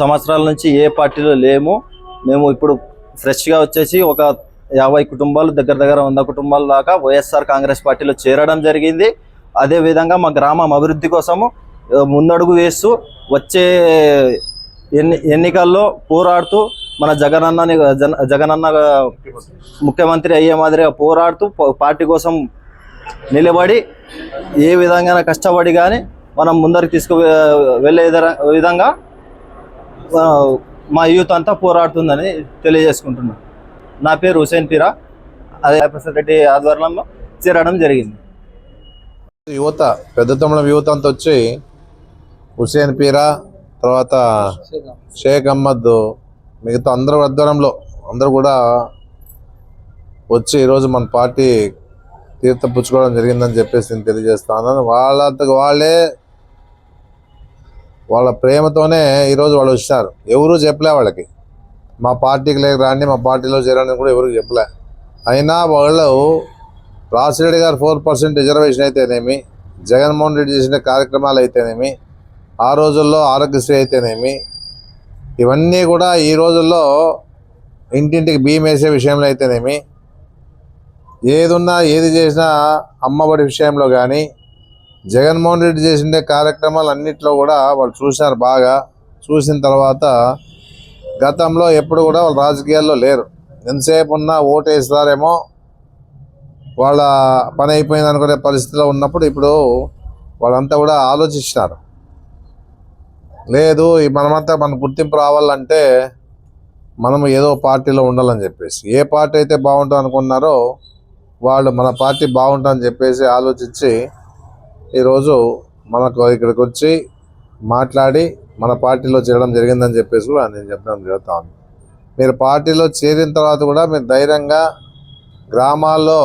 సంవత్సరాల నుంచి ఏ పార్టీలో లేము. మేము ఇప్పుడు ఫ్రెష్గా వచ్చేసి ఒక యాభై కుటుంబాలు దగ్గర దగ్గర వంద కుటుంబాల దాకా వైఎస్ఆర్ కాంగ్రెస్ పార్టీలో చేరడం జరిగింది. అదే విధంగా మా గ్రామం అభివృద్ధి కోసము ముందడుగు వేస్తూ వచ్చే ఎన్ని ఎన్నికల్లో పోరాడుతూ మన జగనన్నని జన జగనన్న ముఖ్యమంత్రి అయ్యే మాదిరిగా పోరాడుతూ పార్టీ కోసం నిలబడి ఏ విధంగా కష్టపడి కానీ మనం ముందరికి తీసుకు వెళ్ళే విధంగా మా యూత్ అంతా పోరాడుతుందని తెలియజేసుకుంటున్నాను నా పేరు హుసేన్ పీరా. అదే రెడ్డి ఆధ్వర్యంలో చేరడం జరిగింది. యువత పెద్ద తమ్ముడు యువత అంతా వచ్చి హుసేన్ పీరా తర్వాత షేక్ అహ్మద్ మిగతా అందరి ఆధ్వర్యంలో అందరూ కూడా వచ్చి ఈరోజు మన పార్టీ తీర్థం పుచ్చుకోవడం జరిగిందని చెప్పేసి నేను తెలియజేస్తాను వాళ్ళంతకు వాళ్ళే వాళ్ళ ప్రేమతోనే ఈరోజు వాళ్ళు వచ్చినారు. ఎవరూ చెప్పలే వాళ్ళకి. మా పార్టీకి లేక రాండి మా పార్టీలో చేరండి కూడా ఎవరు చెప్పలే. అయినా వాళ్ళు రాసిరెడ్డి గారు ఫోర్ పర్సెంట్ రిజర్వేషన్ అయితేనేమి జగన్మోహన్ రెడ్డి చేసిన కార్యక్రమాలు అయితేనేమి ఆ రోజుల్లో ఆరోగ్యశ్రీ అయితేనేమి ఇవన్నీ కూడా ఈ రోజుల్లో ఇంటింటికి బియ్యం వేసే విషయంలో అయితేనేమి ఏదున్నా ఏది చేసినా అమ్మఒడి విషయంలో కానీ జగన్మోహన్ రెడ్డి చేసిన కార్యక్రమాలు అన్నింటిలో కూడా వాళ్ళు చూశారు బాగా. చూసిన తర్వాత గతంలో ఎప్పుడు కూడా వాళ్ళు రాజకీయాల్లో లేరు. ఎంతసేపు ఉన్నా ఓటు వేస్తారేమో వాళ్ళ పని అయిపోయింది అనుకునే పరిస్థితిలో ఉన్నప్పుడు ఇప్పుడు వాళ్ళంతా కూడా ఆలోచిస్తున్నారు. లేదు ఈ మనమంతా మన గుర్తింపు రావాలంటే మనం ఏదో పార్టీలో ఉండాలని చెప్పేసి ఏ పార్టీ అయితే బాగుంటుంది అనుకున్నారో వాళ్ళు మన పార్టీ బాగుంటుందని చెప్పేసి ఆలోచించి ఈరోజు మనకు ఇక్కడికి వచ్చి మాట్లాడి మన పార్టీలో చేరడం జరిగిందని చెప్పేసి కూడా నేను చెప్పడం జరుగుతాను మీరు పార్టీలో చేరిన తర్వాత కూడా మీరు ధైర్యంగా గ్రామాల్లో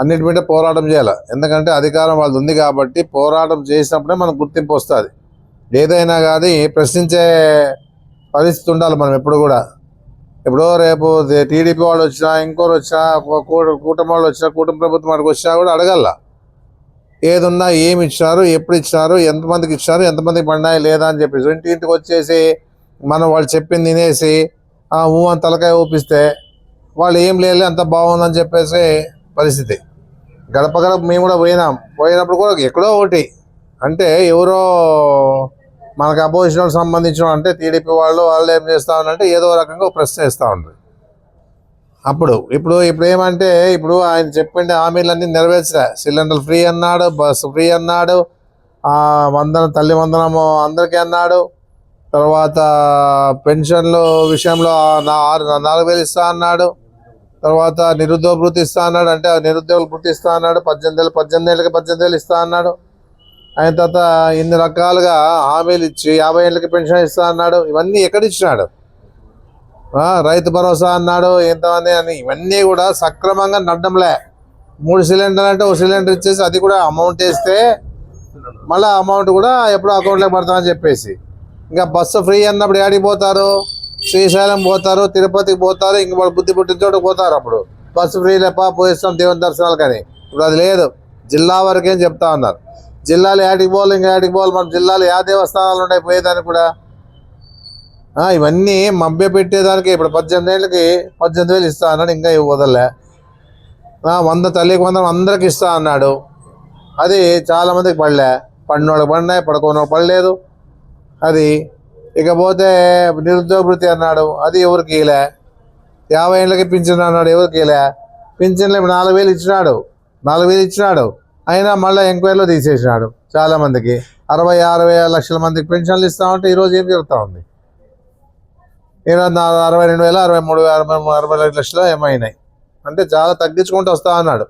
అన్నిటి మీద పోరాటం చేయాలి. ఎందుకంటే అధికారం వాళ్ళది ఉంది కాబట్టి పోరాటం చేసినప్పుడే మనకు గుర్తింపు వస్తుంది. ఏదైనా కానీ ప్రశ్నించే పరిస్థితి ఉండాలి మనం ఎప్పుడు కూడా. ఎప్పుడో రేపు టీడీపీ వాళ్ళు వచ్చినా ఇంకోరు వచ్చినా కూటమి వాళ్ళు వచ్చినా కూటమి ప్రభుత్వం వాడికి వచ్చినా కూడా అడగల్లా ఏదున్నా ఏమి ఇచ్చినారు ఎప్పుడు ఇచ్చినారు ఎంతమందికి ఇచ్చినారు ఎంతమందికి పడినాయి లేదా అని చెప్పేసి ఇంటి ఇంటికి వచ్చేసి మనం వాళ్ళు చెప్పింది తినేసి ఆ ఊ అని తలకాయ ఊపిస్తే వాళ్ళు ఏం లేదు అంత బాగుందని చెప్పేసి పరిస్థితి. గడప గడప మేము కూడా పోయినాం. పోయినప్పుడు కూడా ఎక్కడో ఒకటి. అంటే ఎవరో మనకు అపోజిషన్ సంబంధించిన అంటే టీడీపీ వాళ్ళు వాళ్ళు ఏం చేస్తా ఉన్నారంటే ఏదో రకంగా ప్రశ్న వేస్తూ ఉంటారు అప్పుడు ఇప్పుడు ఇప్పుడు ఏమంటే ఇప్పుడు ఆయన చెప్పిన హామీలన్నీ నెరవేర్చరా సిలిండర్ ఫ్రీ అన్నాడు బస్సు ఫ్రీ అన్నాడు వందన తల్లి వందనము అందరికీ అన్నాడు. తర్వాత పెన్షన్లు విషయంలో నా ఆరు నాలుగు వేలు ఇస్తా అన్నాడు. తర్వాత నిరుద్యోగ భృతి ఇస్తా అన్నాడు. అంటే నిరుద్యోగులు నిరుద్యోగ భృతి ఇస్తా అన్నాడు. పద్దెనిమిది ఏళ్ళు పద్దెనిమిది ఏళ్ళకి పద్దెనిమిది వేలు ఇస్తా అన్నాడు. ఆయన తర్వాత ఇన్ని రకాలుగా హామీలు ఇచ్చి యాభై ఏళ్ళకి పెన్షన్ ఇస్తా అన్నాడు. ఇవన్నీ ఎక్కడ ఇచ్చినాడు రైతు భరోసా అన్నాడు ఎంతమంది అని. ఇవన్నీ కూడా సక్రమంగా నడ్డంలే. మూడు సిలిండర్ అంటే ఒక సిలిండర్ ఇచ్చేసి అది కూడా అమౌంట్ వేస్తే మళ్ళీ అమౌంట్ కూడా ఎప్పుడు అకౌంట్లోకి పడతామని చెప్పేసి. ఇంకా బస్సు ఫ్రీ అన్నప్పుడు ఏడికి పోతారు? శ్రీశైలం పోతారు తిరుపతికి పోతారు ఇంక వాళ్ళు బుద్ధి పుట్టిన చోట పోతారు అప్పుడు. బస్సు ఫ్రీ లేప పోయిస్తాం దేవుని దర్శనాలు కానీ. ఇప్పుడు అది లేదు. జిల్లా వరకేం చెప్తా ఉన్నారు. జిల్లాలు ఏడికి పోవాలి ఇంకా ఏడికి పోవాలి. మన జిల్లాలో యా దేవస్థానాలు ఉన్నాయి పోయేదానికి కూడా. ఇవన్నీ మభ్య పెట్టేదానికి ఇప్పుడు పద్దెనిమిది ఏళ్ళకి పద్దెనిమిది వేలు ఇస్తా అన్నాడు ఇంకా ఇవి వదలలే వంద తల్లికి వంద అందరికి ఇస్తా అన్నాడు. అది చాలామందికి పడలే. పడినోళ్ళకి పడినాయి పడుకోనోళ్ళకి పడలేదు. అది ఇకపోతే నిరుద్యోగ వృత్తి అన్నాడు అది ఎవరికి ఇలే యాభై ఏళ్ళకి పింఛన్ అన్నాడు ఎవరికి ఇలే పింఛన్లు ఇప్పుడు నాలుగు వేలు ఇచ్చినాడు నాలుగు వేలు ఇచ్చినాడు. అయినా మళ్ళీ ఎంక్వైరీలో తీసేసినాడు చాలామందికి అరవై అరవై లక్షల మందికి పెన్షన్లు ఇస్తామంటే ఈరోజు ఏం జరుగుతూ ఉంది? ఈరోజు అరవై రెండు వేల అరవై మూడు అరవై మూడు అరవై ఐదు లక్షలు ఏమైనాయి అంటే చాలా తగ్గించుకుంటూ వస్తా అన్నాడు.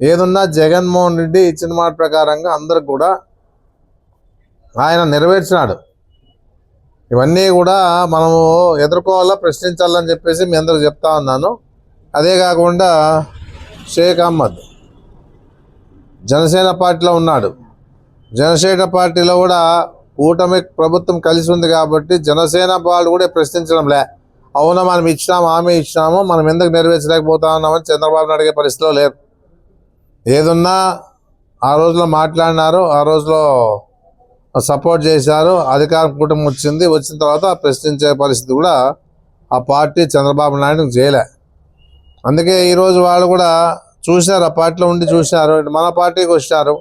ఏదున్నా జగన్మోహన్ రెడ్డి ఇచ్చిన మాట ప్రకారంగా అందరూ కూడా ఆయన నెరవేర్చినాడు. ఇవన్నీ కూడా మనము ఎదుర్కోవాలా ప్రశ్నించాలని చెప్పేసి మీ అందరికి చెప్తా ఉన్నాను. అదే కాకుండా షేక్ అహ్మద్ జనసేన పార్టీలో ఉన్నాడు. జనసేన పార్టీలో కూడా కూటమి ప్రభుత్వం కలిసి ఉంది కాబట్టి జనసేన వాళ్ళు కూడా ప్రశ్నించడం లే. అవునా మనం ఇచ్చినాము హామీ ఇచ్చినాము మనం ఎందుకు నెరవేర్చలేకపోతా ఉన్నామని చంద్రబాబు నాయుడు అడిగే పరిస్థితిలో లేరు. ఏదున్నా ఆ రోజులో మాట్లాడినారు ఆ రోజులో సపోర్ట్ చేశారు అధికారం కూటమి వచ్చింది వచ్చిన తర్వాత ప్రశ్నించే పరిస్థితి కూడా ఆ పార్టీ చంద్రబాబు నాయుడు చేయలే. అందుకే ఈరోజు వాళ్ళు కూడా చూశారు ఆ పార్టీలో ఉండి చూశారు మన పార్టీకి వచ్చారు.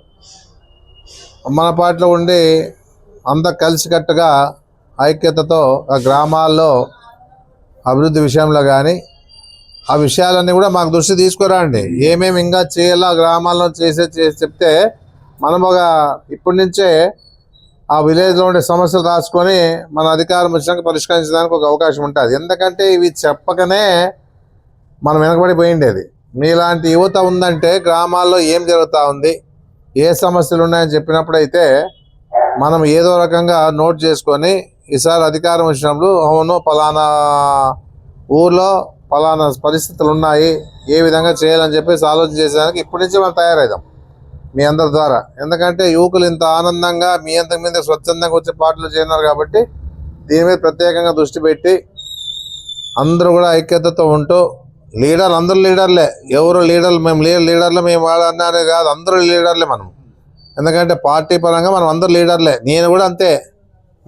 మన పార్టీలో ఉండి అందరు కలిసికట్టుగా ఐక్యతతో ఆ గ్రామాల్లో అభివృద్ధి విషయంలో కానీ ఆ విషయాలన్నీ కూడా మాకు దృష్టి తీసుకురండి. ఏమేమి ఇంకా చేయాలో ఆ గ్రామాల్లో చేసే చేసి చెప్తే మనం ఒక ఇప్పటి నుంచే ఆ విలేజ్లో ఉండే సమస్యలు రాసుకొని మన అధికారం వచ్చినాక పరిష్కరించడానికి ఒక అవకాశం ఉంటుంది. ఎందుకంటే ఇవి చెప్పకనే మనం వెనకబడిపోయిండేది. మీలాంటి యువత ఉందంటే గ్రామాల్లో ఏం జరుగుతూ ఉంది ఏ సమస్యలు ఉన్నాయని చెప్పినప్పుడైతే మనం ఏదో రకంగా నోట్ చేసుకొని ఈసారి అధికారం వచ్చినప్పుడు అవును పలానా ఊర్లో పలానా పరిస్థితులు ఉన్నాయి ఏ విధంగా చేయాలని చెప్పేసి ఆలోచన చేసేదానికి ఇప్పటి నుంచి మనం తయారవుదాం మీ అందరి ద్వారా. ఎందుకంటే యువకులు ఇంత ఆనందంగా మీ అంత మీద స్వచ్ఛందంగా వచ్చే పాటలు చేయన్నారు కాబట్టి దీని మీద ప్రత్యేకంగా దృష్టి పెట్టి అందరూ కూడా ఐక్యతతో ఉంటూ లీడర్ అందరూ లీడర్లే ఎవరు లీడర్లు మేము లీడర్ లీడర్లు మేము వాడన్నారే కాదు అందరూ లీడర్లే మనం. ఎందుకంటే పార్టీ పరంగా మనం అందరు లీడర్లే. నేను కూడా అంతే.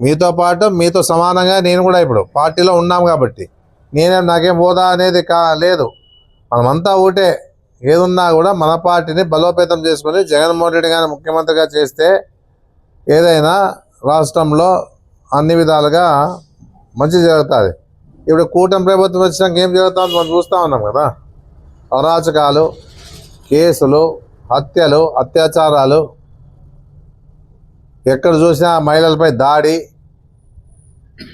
మీతో పాటు మీతో సమానంగా నేను కూడా ఇప్పుడు పార్టీలో ఉన్నాం కాబట్టి. నేనేం నాకేం హోదా అనేది కా లేదు. మనమంతా ఒకటే ఏదున్నా కూడా మన పార్టీని బలోపేతం చేసుకొని జగన్మోహన్ రెడ్డి గారిని ముఖ్యమంత్రిగా చేస్తే ఏదైనా రాష్ట్రంలో అన్ని విధాలుగా మంచి జరుగుతుంది. ఇప్పుడు కూటమి ప్రభుత్వం వచ్చినాక ఏం జరుగుతుందో మనం చూస్తూ ఉన్నాం కదా. అరాచకాలు కేసులు హత్యలు అత్యాచారాలు ఎక్కడ చూసినా మహిళలపై దాడి.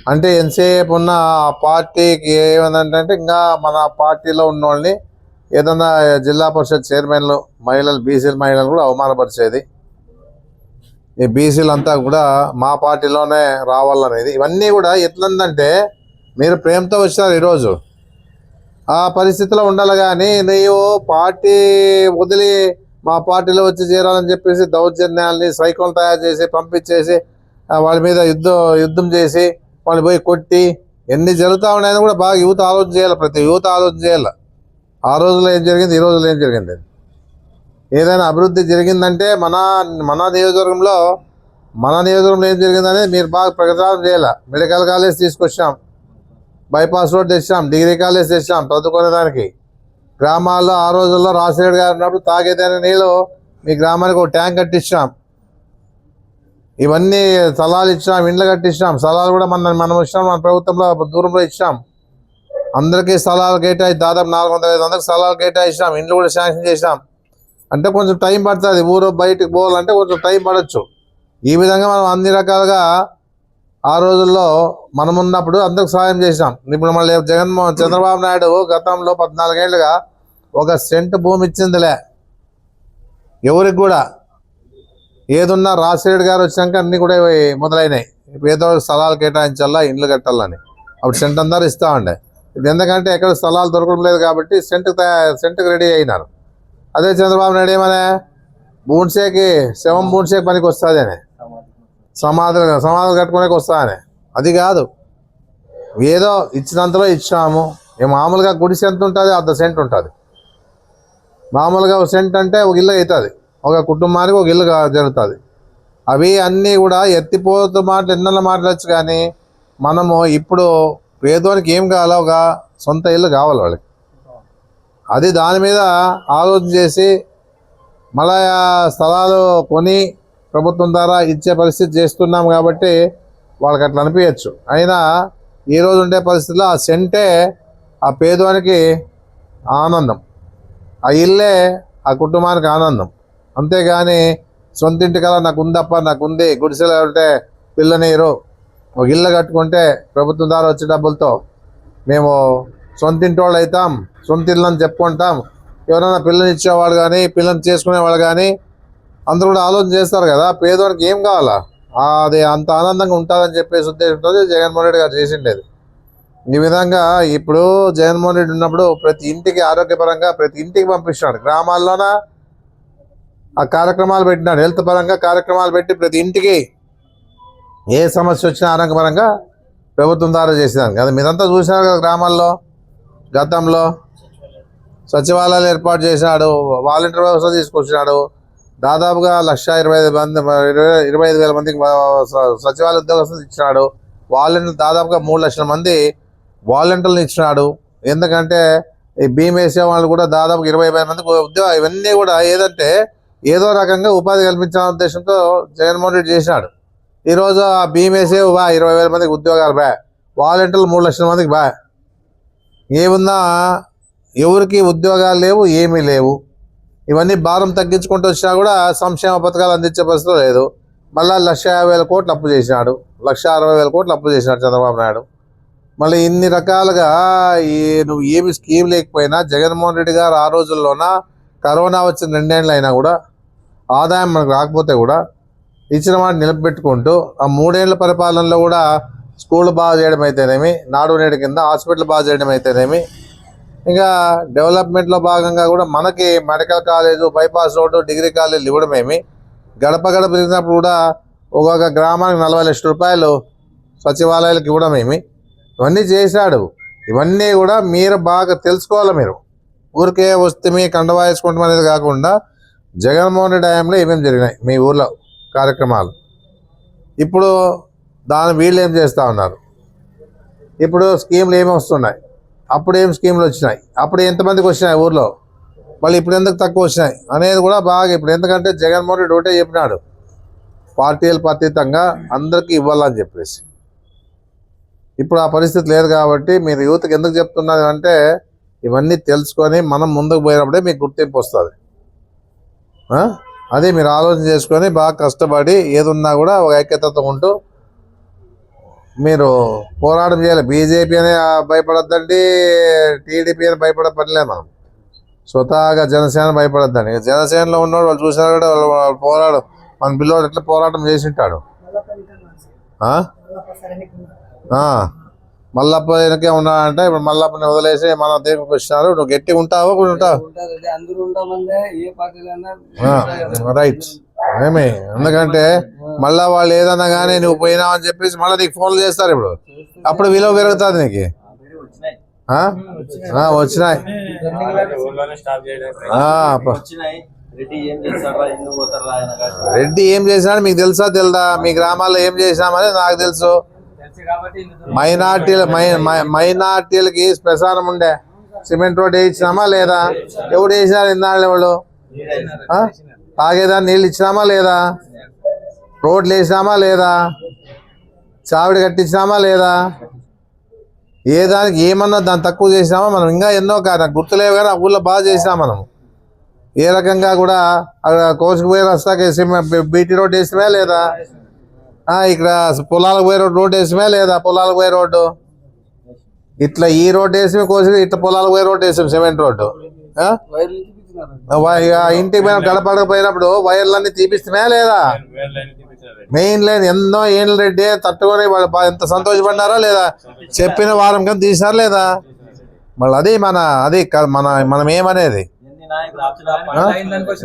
అంటే ఎంతసేపు ఉన్న ఆ పార్టీకి ఏమైందంటే ఇంకా మన పార్టీలో ఉన్న వాళ్ళని ఏదన్నా జిల్లా పరిషత్ చైర్మన్లు మహిళలు బీసీల మహిళలు కూడా అవమానపరిచేది. ఈ బీసీలు అంతా కూడా మా పార్టీలోనే రావాలనేది. ఇవన్నీ కూడా ఎట్లందంటే మీరు ప్రేమతో వచ్చారు ఈరోజు. ఆ పరిస్థితిలో ఉండాలి కానీ నీవు పార్టీ వదిలి మా పార్టీలో వచ్చి చేరాలని చెప్పేసి దౌర్జన్యాల్ని సైకిల్ తయారు చేసి పంపించేసి వాళ్ళ మీద యుద్ధం యుద్ధం చేసి వాళ్ళు పోయి కొట్టి ఎన్ని జరుగుతూ ఉన్నాయని కూడా బాగా యువత ఆలోచన చేయాలి. ప్రతి యువత ఆలోచన చేయాలి. ఆ రోజులో ఏం జరిగింది? ఈ రోజులో ఏం జరిగింది? ఏదైనా అభివృద్ధి జరిగిందంటే మన మన నియోజకవర్గంలో మన నియోజకవర్గంలో ఏం జరిగిందనేది మీరు బాగా ప్రచారం చేయాలి. మెడికల్ కాలేజ్ తీసుకొచ్చాం. బైపాస్ రోడ్ తెచ్చాం. డిగ్రీ కాలేజ్ తెచ్చాం. చదువుకునే దానికి గ్రామాల్లో ఆ రోజుల్లో రాజశేఖర్ గారు ఉన్నప్పుడు తాగేదైన నీళ్ళు మీ గ్రామానికి ఒక ట్యాంక్ కట్టించాం ఇవన్నీ స్థలాలు ఇచ్చినాం ఇండ్లు కట్టించాం స్థలాలు కూడా మన మనం ఇచ్చినాం మన ప్రభుత్వంలో దూరంలో ఇచ్చాం అందరికీ స్థలాలు కేటాయి దాదాపు నాలుగు వందల ఐదు వందల స్థలాలు కేటాయించినాం ఇండ్లు కూడా శాంక్షన్ చేసినాం. అంటే కొంచెం టైం పడుతుంది ఊరు బయటకు పోవాలంటే కొంచెం టైం పడవచ్చు ఈ విధంగా మనం అన్ని రకాలుగా ఆ రోజుల్లో మనం ఉన్నప్పుడు అందరికి సహాయం చేసాం ఇప్పుడు మళ్ళీ జగన్మోహన్ చంద్రబాబు నాయుడు గతంలో పద్నాలుగేళ్ళుగా ఒక సెంట్ భూమి ఇచ్చిందిలే. ఎవరికి కూడా. ఏదున్నా రాజశేఖర్ గారు వచ్చాక అన్ని కూడా మొదలైనాయి. ఇప్పుడు ఏదో స్థలాలు కేటాయించాలా ఇండ్లు కట్టాలని. అప్పుడు సెంట్ అందరూ ఇస్తా ఉండే ఇప్పుడు ఎందుకంటే ఎక్కడ స్థలాలు దొరకడం లేదు కాబట్టి సెంట్ సెంట్కి రెడీ అయినారు. అదే చంద్రబాబు నాయుడు ఏమనే? బూన్సేకి శవం బూన్సేకి పనికి వస్తుంది అని సమాధులు సమాధులు కట్టుకోడానికి వస్తానే అది కాదు. ఏదో ఇచ్చినంతలో ఇచ్చాము. ఏ మామూలుగా గుడిసె ఎంత ఉంటుంది అర్ధ సెంట్ ఉంటుంది. మామూలుగా ఒక సెంట్ అంటే ఒక ఇల్లు అవుతుంది. ఒక కుటుంబానికి ఒక ఇల్లు జరుగుతుంది. అవి అన్నీ కూడా ఎత్తిపోతూ మాటలు ఎన్నెల మాట్లాడచ్చు కానీ మనము ఇప్పుడు పేదోనికి ఏం కావాలో ఒక సొంత ఇల్లు కావాలి వాళ్ళకి. అది దాని మీద ఆలోచన చేసి మళ్ళా స్థలాలు కొని ప్రభుత్వం ద్వారా ఇచ్చే పరిస్థితి చేస్తున్నాం కాబట్టి వాళ్ళకి అట్లా అనిపించచ్చు అయినా ఈరోజు ఉండే పరిస్థితిలో ఆ సెంటే ఆ పేదవానికి ఆనందం. ఆ ఇల్లే ఆ కుటుంబానికి ఆనందం. అంతేగాని సొంత ఇంటి కదా నాకు ఉందప్ప నాకు ఉంది గుడిసెలు ఉంటే పిల్ల నీరు. ఒక ఇల్లు కట్టుకుంటే ప్రభుత్వం ద్వారా వచ్చే డబ్బులతో మేము సొంతింటి వాళ్ళు అవుతాం సొంత ఇల్లు అని చెప్పుకుంటాం. ఎవరైనా పిల్లని ఇచ్చేవాళ్ళు కానీ పిల్లని చేసుకునేవాళ్ళు కానీ అందరూ కూడా ఆలోచన చేస్తారు కదా పేదవాడికి ఏం కావాలా? అది అంత ఆనందంగా ఉంటుందని చెప్పేసి ఉద్దేశంతో జగన్మోహన్ రెడ్డి గారు చేసిండేది. ఈ విధంగా ఇప్పుడు జగన్మోహన్ రెడ్డి ఉన్నప్పుడు ప్రతి ఇంటికి ఆరోగ్యపరంగా ప్రతి ఇంటికి పంపిస్తున్నాడు. గ్రామాల్లోన? ఆ కార్యక్రమాలు పెట్టినాడు. హెల్త్ పరంగా కార్యక్రమాలు పెట్టి ప్రతి ఇంటికి ఏ సమస్య వచ్చినా ఆరోగ్యపరంగా ప్రభుత్వం ద్వారా చేసేదాన్ని కదా మీరంతా చూసినారు కదా గ్రామాల్లో గతంలో. సచివాలయాలు ఏర్పాటు చేసినాడు వాలంటీర్ వ్యవస్థ తీసుకొచ్చినాడు. దాదాపుగా లక్ష ఇరవై ఐదు మంది ఇరవై ఐదు వేల మందికి సచివాలయ ఉద్యోగస్తులు ఇచ్చినాడు. వాలంటీర్ దాదాపుగా మూడు లక్షల మంది వాలంటీర్లు ఇచ్చినాడు. ఎందుకంటే ఈ భీమ్ వేసే వాళ్ళు కూడా దాదాపు ఇరవై వేల మందికి ఉద్యోగం ఇవన్నీ కూడా ఏదంటే ఏదో రకంగా ఉపాధి కల్పించాలనే ఉద్దేశంతో జగన్మోహన్ రెడ్డి చేసినాడు. ఈరోజు ఆ భీమ్ వేసే బా ఇరవై వేల మందికి ఉద్యోగాలు బా వాలంటీర్లు మూడు లక్షల మందికి బా. ఏమున్నా ఎవరికి ఉద్యోగాలు లేవు ఏమీ లేవు. ఇవన్నీ భారం తగ్గించుకుంటూ వచ్చినా కూడా సంక్షేమ పథకాలు అందించే పరిస్థితి లేదు. మళ్ళా లక్ష యాభై వేల కోట్లు అప్పు చేసినాడు. లక్ష అరవై వేల కోట్లు అప్పు చేసినాడు చంద్రబాబు నాయుడు. మళ్ళీ ఇన్ని రకాలుగా ఈ నువ్వు ఏమి స్కీమ్ లేకపోయినా జగన్మోహన్ రెడ్డి గారు ఆ రోజుల్లోన కరోనా వచ్చిన రెండేళ్ళు అయినా కూడా ఆదాయం మనకు రాకపోతే కూడా ఇచ్చిన వాటిని నిలబెట్టుకుంటూ ఆ మూడేళ్ళ పరిపాలనలో కూడా స్కూల్ బాగా చేయడం అయితేనేమి నాడు నేడు కింద హాస్పిటల్ బాగా చేయడం అయితేనేమి ఇంకా డెవలప్మెంట్లో భాగంగా కూడా మనకి medical college bypass road degree కాలేజీలు ఇవ్వడమేమి గడప గడప తిరిగినప్పుడు కూడా ఒక్కొక్క గ్రామానికి నలభై లక్షల రూపాయలు సచివాలయాలకు ఇవ్వడమేమి ఇవన్నీ చేశాడు. ఇవన్నీ కూడా మీరు బాగా తెలుసుకోవాలి మీరు. ఊరికే వస్తే మీ కండవా అనేది కాకుండా జగన్మోహన్ రెడ్డి హయాంలో ఏమేమి జరిగినాయి మీ ఊర్లో కార్యక్రమాలు. ఇప్పుడు దాని వీళ్ళు ఏం చేస్తూ ఉన్నారు? ఇప్పుడు స్కీమ్లు ఏమి వస్తున్నాయి? అప్పుడు ఏం స్కీమ్లు వచ్చినాయి? అప్పుడు ఎంతమందికి వచ్చినాయి ఊర్లో? మళ్ళీ ఇప్పుడు ఎందుకు తక్కువ వచ్చినాయి? అనేది కూడా బాగా ఇప్పుడు ఎందుకంటే జగన్మోహన్ రెడ్డి ఒకటే చెప్పినాడు. పార్టీలు ప్రతీతంగా అందరికీ ఇవ్వాలని చెప్పేసి. ఇప్పుడు ఆ పరిస్థితి లేదు కాబట్టి మీరు యూత్కి ఎందుకు చెప్తున్నారు అంటే ఇవన్నీ తెలుసుకొని మనం ముందుకు పోయినప్పుడే మీకు గుర్తింపు వస్తుంది. అదే మీరు ఆలోచన చేసుకొని బాగా కష్టపడి ఏదున్నా కూడా ఒక ఐక్యతతో ఉంటూ మీరు పోరాటం చేయాలి. బీజేపీ అనే భయపడద్దండి టీడీపీ అని భయపడ పనిలేదు మనం. స్వతహాగా జనసేన భయపడద్దండి. జనసేనలో ఉన్నవాడు వాళ్ళు చూసినా కూడా వాళ్ళు వాళ్ళు పోరాడు. మన పిల్లోడు ఎట్లా పోరాటం చేసి ఉంటాడు? మల్లప్ప వెనకే ఉన్నాడంటే ఇప్పుడు మల్లప్పని వదిలేసి మన దగ్గరికి వచ్చినారు నువ్వు గట్టిగా ఉంటావా కూడా ఉంటావు? రైట్ ఏమి ఎందుకంటే మళ్ళా వాళ్ళు ఏదన్నా కానీ నువ్వు పోయినావు అని చెప్పేసి మళ్ళీ నీకు ఫోన్లు చేస్తారు ఇప్పుడు. అప్పుడు విలువ పెరుగుతుంది నీకు. ఆ? ఆ, వచ్చినాయి. రెడ్డి ఏం చేస్తారా ఎందుకు పోతారా ఆయన కాదు. రెడ్డి ఏం చేసినాడు మీకు తెలుసా తెలుదా? మీ గ్రామాల్లో ఏం చేసినామని నాకు తెలుసు. మైనార్టీల మైనార్టీలకి శ్మశానం ఉండే. సిమెంట్ రోడ్ వేయించినామా లేదా? ఎవడు వేసినారు ఇన్నాళ్ళు ఎవడు? ఆ? తాగేదాన్ని నీళ్ళు ఇచ్చినామా లేదా? రోడ్లు వేసినామా లేదా? చావిడి కట్టించినామా లేదా? ఏ దానికి ఏమన్నా దాన్ని తక్కువ చేసినామా మనం? ఇంకా ఎన్నో కాదు నాకు గుర్తులేవు కానీ ఆ ఊళ్ళో బాగా చేసినాం మనం. ఏ రకంగా కూడా అక్కడ కోసుకు పోయి వస్తాక బీటీ రోడ్ వేసినా లేదా? ఇక్కడ పొలాలకు పోయే రోడ్డు రోడ్ వేసమే లేదా? పొలాలకు పోయే రోడ్డు? ఇట్లా ఈ రోడ్ వేసి కోసి ఇట్లా పొలాలకు పోయే రోడ్ వేసాం సిమెంట్ రోడ్డు. ఇంటికి పోయిన గడపడకు పోయినప్పుడు వైర్లన్నీ తీపిస్తున్నాయా లేదా? మెయిన్ లైన్ ఎన్నో ఏళ్ళు రెడ్డి తట్టుకొని వాళ్ళు ఎంత సంతోషపడినారా లేదా? చెప్పిన వారం కానీ తీసినారా లేదా? మళ్ళీ అది మన అది మన మనం ఏమనేది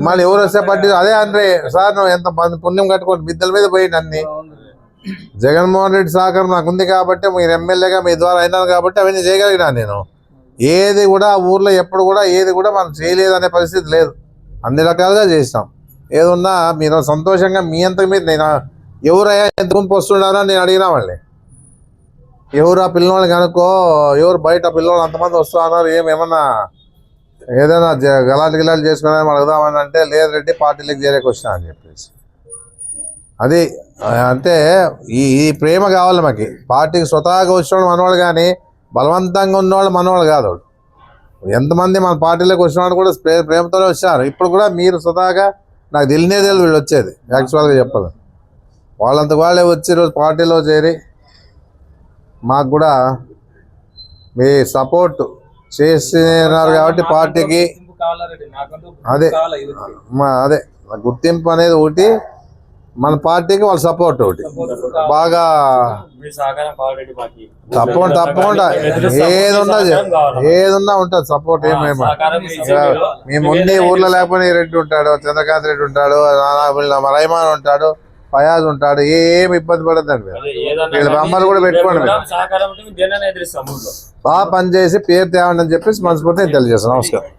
మళ్ళీ ఎవరు వస్తే పట్టి అదే అంటే సార్ నువ్వు ఎంత మంది పుణ్యం కట్టుకోండి బిద్దల మీద పోయింది అన్ని జగన్మోహన్ రెడ్డి సహకారం నాకు ఉంది కాబట్టి మీరు ఎమ్మెల్యేగా మీ ద్వారా అయినాను కాబట్టి అవన్నీ చేయగలిగినా నేను. ఏది కూడా ఊర్లో ఎప్పుడు కూడా ఏది కూడా మనం చేయలేదనే పరిస్థితి లేదు. అన్ని రకాలుగా చేసినాం ఏదున్నా మీరు సంతోషంగా మీ అంత మీద నేను ఎవరయ్యా ఎంత గుంపు వస్తున్నారో నేను అడిగినా వాళ్ళని. ఎవరు ఆ పిల్లవాళ్ళు కనుక్కో ఎవరు బయట పిల్లవాళ్ళు అంతమంది వస్తున్నారు ఏమేమన్నా ఏదైనా జ- గలాలు గిలాలు చేసుకుని అడుగుదామని అంటే లేదు రెడ్డి పార్టీలకు చేరేకి వచ్చినా అని చెప్పేసి. అది అంటే ఈ ఈ ప్రేమ కావాలి మాకు. పార్టీకి స్వతహాగా వచ్చినోడు మనవాళ్ళు కానీ బలవంతంగా ఉన్నవాళ్ళు మనవాళ్ళు కాదు ఎంతమంది మన పార్టీలోకి వచ్చినవాడు కూడా ప్రేమతోనే వచ్చారు ఇప్పుడు కూడా మీరు స్వతహాగా నాకు తెలియనే తెలియదు వీళ్ళు వచ్చేది. యాక్చువల్గా చెప్పాలి. వాళ్ళంత వాళ్ళే వచ్చి ఈరోజు పార్టీలో చేరి మాకు కూడా మీ సపోర్టు చేస్తున్నారు కాబట్టి పార్టీకి అదే. అదే. గుర్తింపు అనేది ఒకటి మన పార్టీకి వాళ్ళ సపోర్ట్ ఒకటి. బాగా తప్పకుండా తప్పకుండా. ఏదున్నా ఏదున్నా ఉంటుంది సపోర్ట్ ఏమేమో. మేము. ఉండి ఊర్లో లేకపోతే ఈ రెడ్డి ఉంటాడు చంద్రకాంత్ రెడ్డి ఉంటాడు నానా ఉంటాడు. ఫయాజ్ ఉంటాడు ఏం ఇబ్బంది పడద్దండి వీళ్ళ బొమ్మలు కూడా పెట్టుకోండి బాగా పనిచేసి పేరు తేవండి అని చెప్పేసి మనస్ఫూర్తిగా తెలియజేస్తాను నమస్కారం.